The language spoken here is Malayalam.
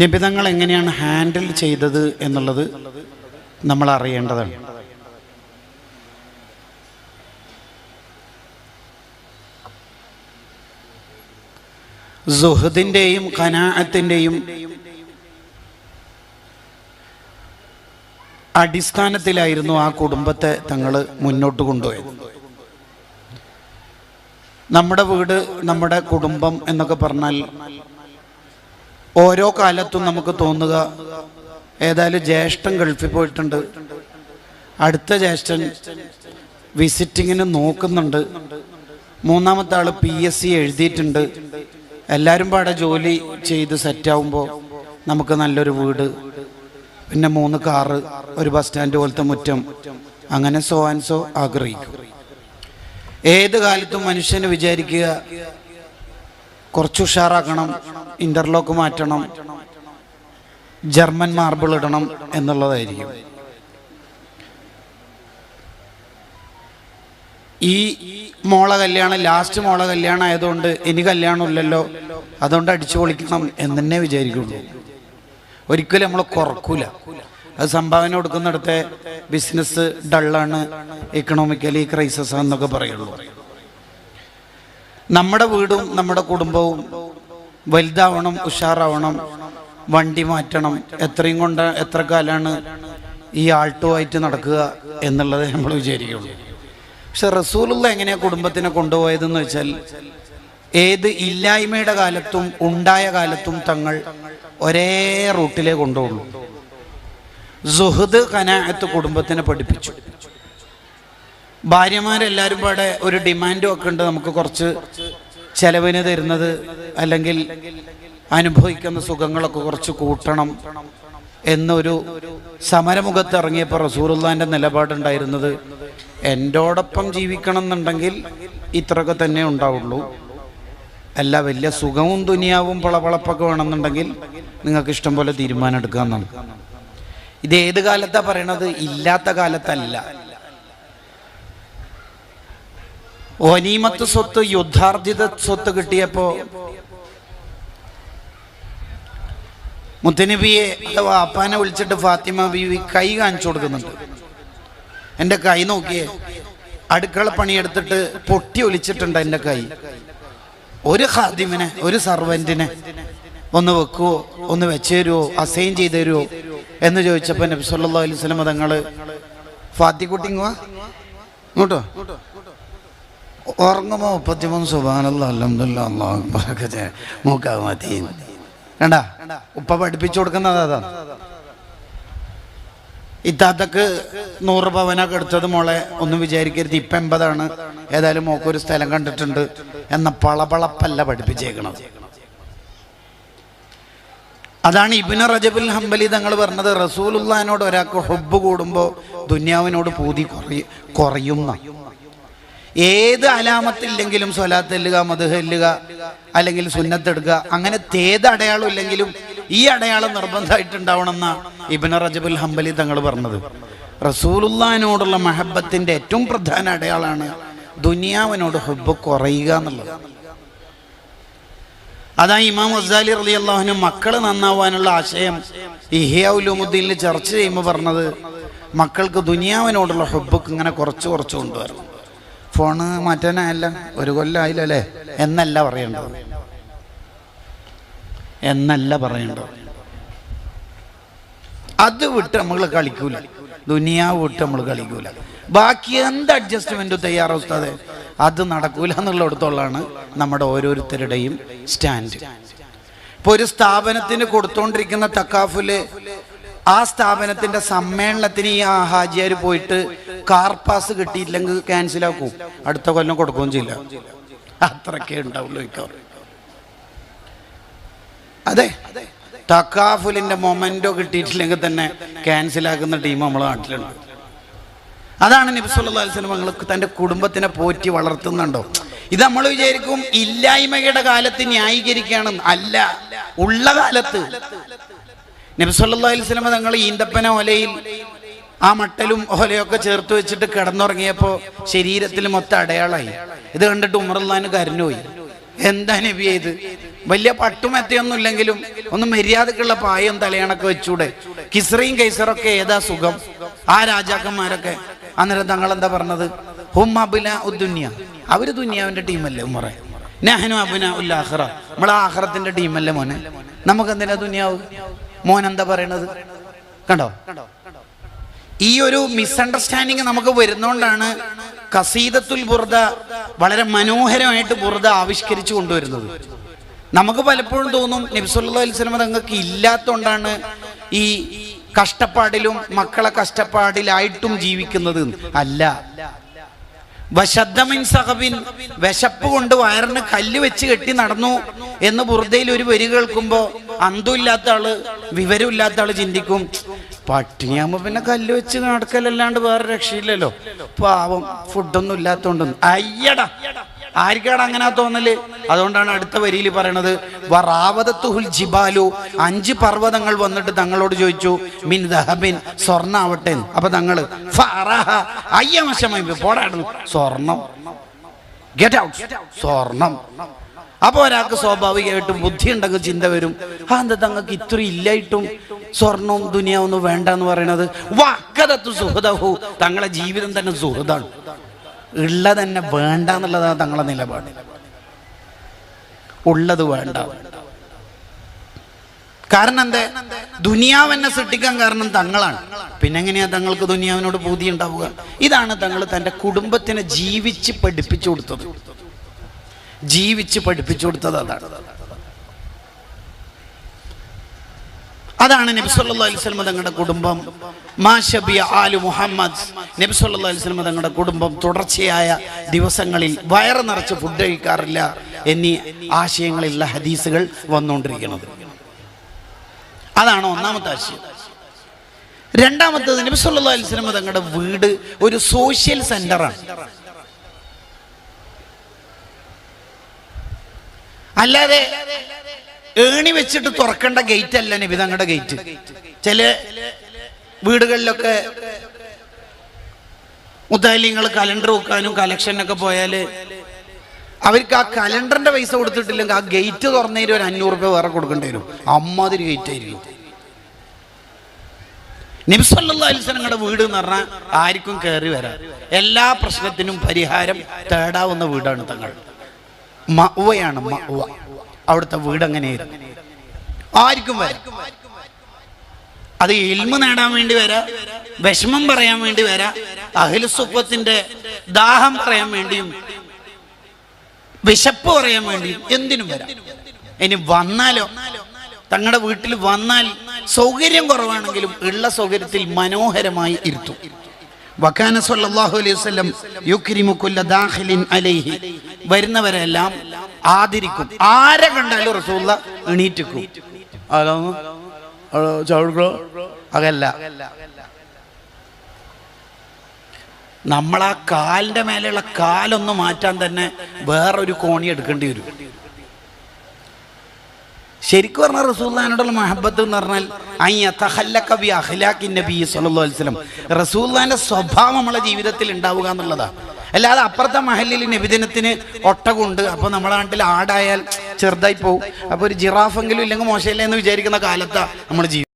നിബിതങ്ങൾ എങ്ങനെയാണ് ഹാൻഡിൽ ചെയ്തത് എന്നുള്ളത് നമ്മൾ അറിയേണ്ടതാണ്. സുഹദിന്റെയും കനാഅത്തിന്റെയും അടിസ്ഥാനത്തിലായിരുന്നു ആ കുടുംബത്തെ തങ്ങൾ മുന്നോട്ട് കൊണ്ടുപോയത്. നമ്മുടെ വീട് നമ്മുടെ കുടുംബം എന്നൊക്കെ പറഞ്ഞാൽ ഓരോ കാലത്തും നമുക്ക് തോന്നുക ഏതായാലും ജ്യേഷ്ഠൻ ഗൾഫിൽ പോയിട്ടുണ്ട്. അടുത്ത ജ്യേഷ്ഠൻ വിസിറ്റിങ്ങിന് നോക്കുന്നുണ്ട്. മൂന്നാമത്തെ ആൾ പി എസ് സി എഴുതിയിട്ടുണ്ട്. എല്ലാവരും പാടെ ജോലി ചെയ്ത് സെറ്റാവുമ്പോൾ നമുക്ക് നല്ലൊരു വീട് പിന്നെ മൂന്ന് കാറ് ഒരു ബസ് സ്റ്റാൻഡ് പോലത്തെ മുറ്റം അങ്ങനെ സോ ആൻഡ് സോ ആഗ്രഹിക്കും. ഏത് കാലത്തും മനുഷ്യന് വിചാരിക്കുക കുറച്ച് ഉഷാറാക്കണം ഇന്റർലോക്ക് മാറ്റണം ജർമ്മൻ മാർബിൾ ഇടണം എന്നുള്ളതായിരിക്കും. ഈ മോളെ കല്യാണം ലാസ്റ്റ് മോളെ കല്യാണം ആയതുകൊണ്ട് ഇനി കല്യാണമില്ലല്ലോ അതുകൊണ്ട് അടിച്ചു പൊളിക്കണം എന്ന് തന്നെ വിചാരിക്കുള്ളൂ. ഒരിക്കലും നമ്മൾ കുറക്കൂല. അത് സംഭാവന കൊടുക്കുന്നിടത്തെ ബിസിനസ് ഡള്ളാണ് എക്കണോമിക്കലി ക്രൈസിസ് എന്നൊക്കെ പറയുള്ളൂ. നമ്മുടെ വീടും നമ്മുടെ കുടുംബവും വലുതാവണം ഉഷാറാവണം വണ്ടി മാറ്റണം എത്രയും കൊണ്ട് എത്ര കാലാണ് ഈ ആൾട്ടുമായിട്ട് നടക്കുക എന്നുള്ളത് നമ്മൾ വിചാരിക്കുള്ളൂ പക്ഷെ റസൂലുള്ള എങ്ങനെയാണ് കുടുംബത്തിനെ കൊണ്ടുപോയതെന്ന് വെച്ചാൽ ഏത് ഇല്ലായ്മയുടെ കാലത്തും ഉണ്ടായ കാലത്തും തങ്ങൾ ഒരേ റൂട്ടിലേ കൊണ്ടുപോകുള്ളൂ. സുഹൃദ് കനാഅത്ത് കുടുംബത്തിനെ പഠിപ്പിച്ചു. ഭാര്യമാരെല്ലാവരും പാടെ ഒരു ഡിമാൻഡും ഒക്കെ ഉണ്ട് നമുക്ക് കുറച്ച് ചെലവിന് തരുന്നത് അല്ലെങ്കിൽ അനുഭവിക്കുന്ന സുഖങ്ങളൊക്കെ കുറച്ച് കൂട്ടണം എന്നൊരു സമരമുഖത്ത് ഇറങ്ങിയപ്പോൾ റസൂറുല്ലാന്റെ നിലപാടുണ്ടായിരുന്നത് എന്റോടൊപ്പം ജീവിക്കണം എന്നുണ്ടെങ്കിൽ ഇത്രയൊക്കെ തന്നെ ഉണ്ടാവുള്ളൂ. അല്ല വലിയ സുഖവും ദുനിയാവും പളപളപ്പൊക്കെ വേണമെന്നുണ്ടെങ്കിൽ നിങ്ങൾക്ക് ഇഷ്ടം പോലെ തീരുമാനം എടുക്കാമെന്നാണ് ഇത് ഏത് കാലത്താണ് പറയണത്? ഇല്ലാത്ത കാലത്തല്ല. ഒനീമത്ത് സ്വത്ത് യുദ്ധാർജിത സ്വത്ത് കിട്ടിയപ്പോ മുത്തനബിയെ അഥവാ അപ്പാനെ വിളിച്ചിട്ട് ഫാത്തിമ ബീവി കൈ കാണിച്ചു കൊടുക്കുന്നുണ്ട്. എന്റെ കൈ നോക്കിയേ അടുക്കള പണിയെടുത്തിട്ട് പൊട്ടി ഒലിച്ചിട്ടുണ്ട് എന്റെ കൈ. ഒരു ഹാദിമിനെ ഒരു സർവന്റിനെ ഒന്ന് വെക്കുവോ ഒന്ന് വെച്ച് തരുമോ അസൈൻ ചെയ്തു തരുമോ എന്ന് ചോദിച്ചപ്പോൾ നബി സല്ലല്ലാഹു അലൈഹി വസല്ലം തങ്ങൾ ഫാത്തിക്കുട്ടി ഇങ്ങോട്ടോ? ഉറങ്ങുമ്പോൾ മുപ്പത്തിമൂന്ന് സുബാനല്ല അലഹമില്ല അള്ളാഹ് മൂക്കാവ് മതി. കണ്ട ഉപ്പ പഠിപ്പിച്ചു കൊടുക്കുന്നത് അതാ ഇത്താത്തക്ക് നൂറ് പവനൊക്കെ എടുത്തത് മോളെ ഒന്നും വിചാരിക്കരുത്. ഇപ്പം എൺപതാണ്. ഏതായാലും മോക്കൊരു സ്ഥലം കണ്ടിട്ടുണ്ട് എന്ന പളപളപ്പല്ല പഠിപ്പിച്ചേക്കണത്. അതാണ് ഇബിന് റജബുൽ ഹംബലി തങ്ങൾ പറഞ്ഞത് റസൂലുള്ളഹാനോട് ഒരാൾക്ക് ഹുബ് കൂടുമ്പോൾ ദുന്യാവിനോട് പൂതി കുറയും കുറയുന്ന. ഏത് അലാമത്തില്ലെങ്കിലും സ്വലാത്ത് എല്ലുക മധുഹ എല്ലുക അല്ലെങ്കിൽ സുന്നത്തെടുക്കുക അങ്ങനെ തേത് അടയാളം ഇല്ലെങ്കിലും ഈ അടയാളം നിർബന്ധമായിട്ടുണ്ടാവണമെന്ന ഇബിന റജബുൽ ഹംബലി തങ്ങൾ പറഞ്ഞത്. റസൂലുല്ലാനോടുള്ള മഹബത്തിന്റെ ഏറ്റവും പ്രധാന അടയാളാണ് ദുനിയാവിനോട് ഹുബ് കുറയുക എന്നുള്ളത്. അതാ ഇമാം അസാലി റലി അള്ളാഹുന് മക്കൾ നന്നാവാനുള്ള ആശയം ഇഹിയാവുലുമുദ്ദീനിൽ ചർച്ച ചെയ്യുമ്പോൾ പറഞ്ഞത് മക്കൾക്ക് ദുനിയാവിനോടുള്ള ഹുബ്ബ് ഇങ്ങനെ കുറച്ച് കുറച്ച് കൊണ്ടുവരണം. ഫോണ് മാറ്റാനായല്ല. ഒരു കൊല്ലമായില്ലല്ലേ എന്നല്ല പറയേണ്ടത്. എന്നല്ല പറയേണ്ടത്. അത് വിട്ട് നമ്മൾ കളിക്കൂല. ദുനിയാവ് വിട്ട് നമ്മൾ കളിക്കൂല. ബാക്കി എന്ത് അഡ്ജസ്റ്റ്മെന്റ് തയ്യാറാവസ്ഥതെ അത് നടക്കൂല എന്നുള്ളിടത്തോളാണ് നമ്മുടെ ഓരോരുത്തരുടെയും സ്റ്റാൻഡ് ഇപ്പൊ ഒരു സ്ഥാപനത്തിന് കൊടുത്തോണ്ടിരിക്കുന്ന തക്കാഫുൽ ആ സ്ഥാപനത്തിന്റെ സമ്മേളനത്തിന് ഈ ആ ഹാജിയാർ പോയിട്ട് കാർ പാസ് കിട്ടിയില്ലെങ്കിൽ ക്യാൻസൽ ആക്കും. അടുത്ത കൊല്ലം കൊടുക്കുകയും ചെയ്യില്ല. അത്രക്കേ ഉണ്ടാവുള്ളൂ മിക്കവാറും. അതെ തക്കാഫുലിന്റെ മൊമെന്റോ കിട്ടിയിട്ടില്ലെങ്കിൽ തന്നെ ക്യാൻസൽ ആക്കുന്ന ടീം നമ്മളെ നാട്ടിലുണ്ട്. അതാണ് നിങ്ങൾക്ക് തന്റെ കുടുംബത്തിനെ പോറ്റി വളർത്തുന്നുണ്ടോ? ഇത് നമ്മൾ വിചാരിക്കും ഇല്ലായ്മയുടെ കാലത്ത് ന്യായീകരിക്കുകയാണ് അല്ല ഉള്ള കാലത്ത് നബിസ്വല്ലാ അലിസ്ലമ തങ്ങൾ ഈന്തപ്പന ഒലയിൽ ആ മട്ടലും ഒലയൊക്കെ ചേർത്ത് വെച്ചിട്ട് കിടന്നുറങ്ങിയപ്പോ ശരീരത്തിൽ മൊത്തം അടയാളായി. ഇത് കണ്ടിട്ട് ഉമറുല്ലാന് കരഞ്ഞുപോയി. എന്താ നബി ഇത്? വലിയ പട്ടുമെത്തയൊന്നും ഇല്ലെങ്കിലും ഒന്ന് മര്യാദക്കുള്ള പായം തലയണൊക്കെ വെച്ചൂടെ. കിസ്രയും കൈസറൊക്കെ ഏതാ സുഖം? ആ രാജാക്കന്മാരൊക്കെ അന്നേരം തങ്ങൾ എന്താ പറഞ്ഞത്? ഹും അബുല ഉദ്ദുന്യ അവർ ദുന്യാവിന്റെ ടീമല്ലേ ഉമ്മറെ നെഹനു അബിന ഉല്ലാഹ്റ നമ്മളെ ആഹ്റത്തിന്റെ ടീമല്ലേ മോനെ? നമുക്ക് എന്തിനാ ദുന്യാവ്? മോൻ എന്താ പറയണത്? കണ്ടോ? ഈ ഒരു മിസ്അണ്ടർസ്റ്റാൻഡിങ് നമുക്ക് വരുന്നോണ്ടാണ് കസീദത്തുൽ ബുർദ വളരെ മനോഹരമായിട്ട് ബുർദ ആവിഷ്കരിച്ചു കൊണ്ടുവരുന്നത്. നമുക്ക് പലപ്പോഴും തോന്നും നബ്സുല്ലാ അലിസ്ലമ തങ്ങൾക്ക് ഇല്ലാത്തതുകൊണ്ടാണ് ഈ കഷ്ടപ്പാടിലും മക്കളെ കഷ്ടപ്പാടിലായിട്ടും ജീവിക്കുന്നത്. അല്ല. വശദ്ദമിൻ സഹബിൻ വിശപ്പ് കൊണ്ട് വയറിന് കല്ല് വെച്ച് കെട്ടി നടന്നു എന്ന് ബുർദയിൽ ഒരു വരി കേൾക്കുമ്പോ അന്തമില്ലാത്ത ആൾ വിവരമില്ലാത്ത ആൾ ചിന്തിക്കും. പട്ടിണിയാകുമ്പോ പിന്നെ കല്ല് വെച്ച് നടക്കലല്ലാണ്ട് വേറെ രക്ഷയില്ലല്ലോ. പാവം ഫുഡൊന്നും ഇല്ലാത്തോണ്ട്. അയ്യടാ ആർക്കാണ് അങ്ങനെ തോന്നൽ? അതുകൊണ്ടാണ് അടുത്ത വരിയിൽ പറയണത് വറാവതത്തുഹുൽ ജിബാലു. അഞ്ച് പർവതങ്ങൾ വന്നിട്ട് തങ്ങളോട് ചോദിച്ചു മിൻ ദഹബിൻ സ്വർണ ആവട്ടെ. അപ്പൊ തങ്ങൾ അയ്യമശമായി പോടാടുന്നു സ്വർണം ഗെറ്റ് ഔട്ട് സ്വർണം അപ്പൊ ഒരാൾക്ക് സ്വാഭാവികമായിട്ടും ബുദ്ധി ഉണ്ടെങ്കിൽ ചിന്ത വരും. ആ എന്താ തങ്ങൾക്ക് ഇത്ര ഇല്ലായിട്ടും സ്വർണവും ദുനിയാവൊന്നും വേണ്ട എന്ന് പറയണത്? വക്കതത്തു സുഹൃതഹു. തങ്ങളെ ജീവിതം തന്നെ സുഹൃതാണ്. ഉള്ള തന്നെ വേണ്ട എന്നുള്ളതാണ് തങ്ങളെ നിലപാട്. ഉള്ളത് വേണ്ട. കാരണം എന്താ? ദുനിയാവ് എന്നെ സൃഷ്ടിക്കാൻ കാരണം തങ്ങളാണ്. പിന്നെ എങ്ങനെയാ തങ്ങൾക്ക് ദുനിയാവിനോട് പൂതി ഉണ്ടാവുക? ഇതാണ് തങ്ങൾ തന്റെ കുടുംബത്തിനെ ജീവിച്ച് പഠിപ്പിച്ചു കൊടുത്തത്. ജീവിച്ച് പഠിപ്പിച്ചു കൊടുത്തത് അതാണ് അതാണ് നബിസല്ലാ തങ്ങളുടെ കുടുംബം. മാഷബിയ ആലു മുഹമ്മദ്. നബിസല്ലാ തങ്ങളുടെ കുടുംബം തുടർച്ചയായ ദിവസങ്ങളിൽ വയറ് നിറച്ച് ഫുഡ് കഴിക്കാറില്ല എന്നീ ആശയങ്ങളിലുള്ള ഹദീസുകൾ വന്നുകൊണ്ടിരിക്കുന്നത്. അതാണ് ഒന്നാമത്തെ ആശയം. രണ്ടാമത്തത് നബിസല്ലാ തങ്ങളുടെ വീട് ഒരു സോഷ്യൽ സെന്ററാണ് അല്ലാതെ ഏണി വെച്ചിട്ട് തുറക്കേണ്ട ഗേറ്റ് അല്ല നബി തങ്ങളുടെ ഗേറ്റ് ചില വീടുകളിലൊക്കെ മുത്താലിങ്ങൾ കലണ്ടർ വെക്കാനും കലക്ഷനൊക്കെ പോയാൽ അവർക്ക് ആ കലണ്ടറിന്റെ പൈസ കൊടുത്തിട്ടില്ലെങ്കിൽ ആ ഗേറ്റ് തുറന്നതിന് ഒരു അഞ്ഞൂറ് രൂപ വേറെ കൊടുക്കേണ്ടി വരും. അമ്മാതിരി ഗേറ്റ് ആയിരിക്കും. നിബ്സല്ലാ വീട് എന്ന് പറഞ്ഞാൽ ആർക്കും കയറി വരാം. എല്ലാ പ്രശ്നത്തിനും പരിഹാരം തേടാവുന്ന വീടാണ് തങ്ങൾ. മഅ്വയാണ് മവ അവിടുത്തെ വീട് അങ്ങനെയായിരുന്നു ആർക്കും അത് ഇൽമ നേടാൻ വേണ്ടി വരാ വിഷമം പറയാൻ വേണ്ടി വരാം അഖിലസുഖത്തിന്റെ ദാഹം പറയാൻ വേണ്ടിയും വിശപ്പ് പറയാൻ വേണ്ടിയും എന്തിനും വരാം. ഇനി വന്നാലോ? തങ്ങളുടെ വീട്ടിൽ വന്നാൽ സൗകര്യം കുറവാണെങ്കിലും ഉള്ള സൗകര്യത്തിൽ മനോഹരമായി ഇരുത്തും. വക്കാന സല്ലല്ലാഹു അലൈഹി വസല്ലം യുക്രിമു കുല്ല ദാഖിലിൻ അലൈഹി. വരുന്നവരെല്ലാം ആദരിക്കും. ആരെ കണ്ടാലും റസൂലുള്ള എണീറ്റിക്കും. അതൊന്ന് ചവിടുക്കോ അതല്ല. നമ്മളാ കാലിന്റെ മേലെയുള്ള കാലൊന്ന് മാറ്റാൻ തന്നെ വേറൊരു കോണി എടുക്കേണ്ടി വരും. ശരിക്കും പറഞ്ഞാൽ റസൂല്ലാനോടുള്ള മഹബത്ത് എന്ന് പറഞ്ഞാൽ അയ്യത്തഹല്ലക്കബി അഖ്ലാഖി നബി സല്ലല്ലാഹു അലൈഹി വസല്ലം. റസൂല്ലാന്റെ സ്വഭാവം നമ്മളെ ജീവിതത്തിൽ ഉണ്ടാവുക എന്നുള്ളതാണ് അല്ലാതെ അപ്പുറത്തെ മഹലിൽ നബിദിനത്തിന് ഒട്ടകുണ്ട്. അപ്പോൾ നമ്മളെ നാട്ടിൽ ആടായാൽ ചെറുതായി പോകും അപ്പോൾ ഒരു ജിറാഫെങ്കിലും ഇല്ലെങ്കിൽ മോശമില്ല എന്ന് വിചാരിക്കുന്ന കാലത്താണ് നമ്മൾ ജീവിതം